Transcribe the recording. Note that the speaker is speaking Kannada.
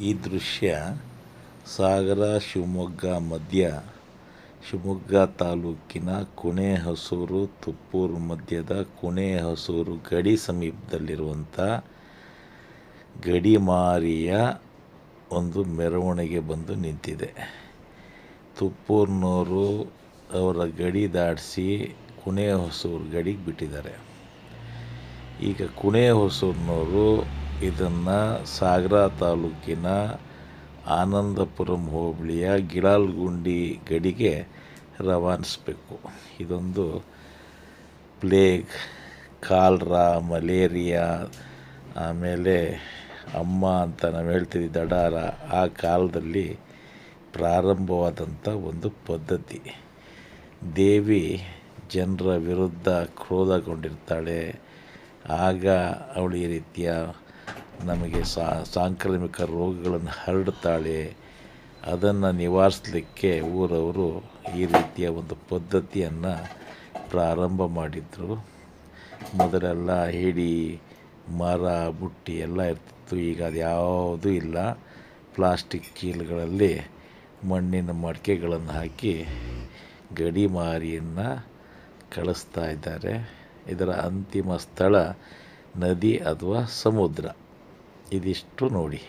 ಈ ದೃಶ್ಯ ಸಾಗರ, ಶಿವಮೊಗ್ಗ ಮಧ್ಯ, ಶಿವಮೊಗ್ಗ ತಾಲೂಕಿನ ಕುಣೆಹೊಸೂರು, ತುಪ್ಪೂರು ಮಧ್ಯದ ಕುಣೆಹೊಸೂರು ಗಡಿ ಸಮೀಪದಲ್ಲಿರುವಂಥ ಗಡಿಮಾರಿಯ ಒಂದು ಮೆರವಣಿಗೆ ಬಂದು ನಿಂತಿದೆ. ತುಪ್ಪೂರ್ನವರು ಅವರ ಗಡಿ ದಾಟಿಸಿ ಕುಣೆಹೊಸೂರು ಗಡಿಗೆ ಬಿಟ್ಟಿದ್ದಾರೆ. ಈಗ ಕುಣೆಹೊಸೂರಿನವರು ಇದನ್ನು ಸಾಗರ ತಾಲೂಕಿನ ಆನಂದಪುರಂ ಹೋಬಳಿಯ ಗಿಳಾಲ್ಗುಂಡಿ ಗಡಿಗೆ ರವಾನಿಸ್ಬೇಕು. ಇದೊಂದು ಪ್ಲೇಗ್, ಕಾಲ್ರಾ, ಮಲೇರಿಯಾ, ಆಮೇಲೆ ಅಮ್ಮ ಅಂತ ನಾವು ಹೇಳ್ತೀವಿ ದಡಾರ. ಆ ಕಾಲದಲ್ಲಿ ಪ್ರಾರಂಭವಾದಂಥ ಒಂದು ಪದ್ಧತಿ. ದೇವಿ ಜನರ ವಿರುದ್ಧ ಕ್ರೋಧಗೊಂಡಿರ್ತಾಳೆ. ಆಗ ಅವಳು ಈ ರೀತಿಯ ನಮಗೆ ಸಾಂಕ್ರಾಮಿಕ ರೋಗಗಳನ್ನು ಹರಡ್ತಾಳೆ, ಅದನ್ನು ನಿವಾರಿಸಲಿಕ್ಕೆ ಊರವರು ಈ ರೀತಿಯ ಒಂದು ಪದ್ಧತಿಯನ್ನು ಪ್ರಾರಂಭ ಮಾಡಿದರು. ಮೊದಲೆಲ್ಲ ಹಿಡಿ, ಮರ, ಬುಟ್ಟಿ ಎಲ್ಲ ಇರ್ತಿತ್ತು. ಈಗ ಅದು ಯಾವುದೂ ಇಲ್ಲ. ಪ್ಲಾಸ್ಟಿಕ್ ಚೀಲಗಳಲ್ಲಿ ಮಣ್ಣಿನ ಮಡಿಕೆಗಳನ್ನು ಹಾಕಿ ಗಡಿ ಮಾರಿಯನ್ನು ಕಳಿಸ್ತಾ ಇದ್ದಾರೆ. ಇದರ ಅಂತಿಮ ಸ್ಥಳ ನದಿ ಅಥವಾ ಸಮುದ್ರ. ಇದಿಷ್ಟು ನೋಡಿ.